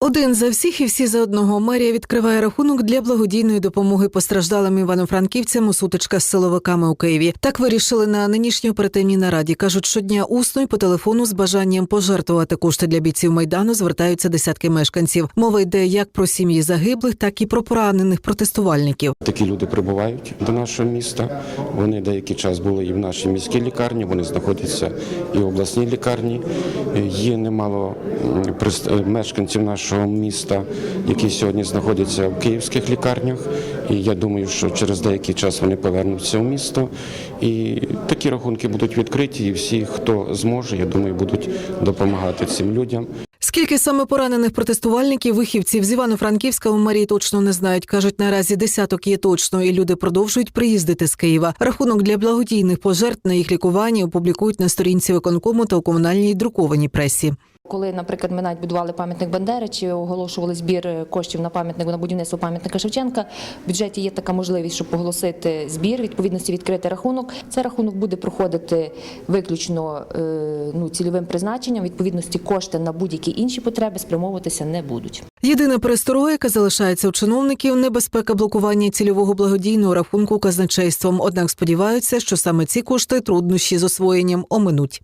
Один за всіх і всі за одного. Мерія відкриває рахунок для благодійної допомоги постраждалим івано-франківцям у сутичках з силовиками у Києві. Так вирішили на нинішній оперативній нараді. кажуть, щодня усно й по телефону з бажанням пожертвувати кошти для бійців майдану звертаються десятки мешканців. Мова йде як про сім'ї загиблих, так і про поранених протестувальників. Такі люди прибувають до нашого міста. Вони деякий час були і в нашій міській лікарні. Вони знаходяться і в обласній лікарні. Є немало мешканців нашого міста, які сьогодні знаходяться в київських лікарнях. І я думаю, що через деякий час вони повернуться в місто. І такі рахунки будуть відкриті. І всі, хто зможе, я думаю, будуть допомагати цим людям. Скільки саме поранених протестувальників, вихівців з Івано-Франківська у Марії точно не знають. кажуть, наразі десяток є точно, і люди продовжують приїздити з Києва. Рахунок для благодійних пожертв на їх лікування опублікують на сторінці виконкому та у комунальній друкованій пресі. Коли, наприклад, ми навіть будували пам'ятник Бандери чи оголошували збір коштів на пам'ятник на будівництво пам'ятника Шевченка, в бюджеті є така можливість, щоб оголосити збір, відповідності відкрити рахунок. Цей рахунок буде проходити виключно е, ну, цільовим призначенням. Відповідності кошти на будь-які інші потреби спрямовуватися не будуть. Єдина пересторога, яка залишається у чиновників, небезпека блокування цільового благодійного рахунку казначейством. Однак сподіваються, що саме ці кошти труднощі з освоєнням оминуть.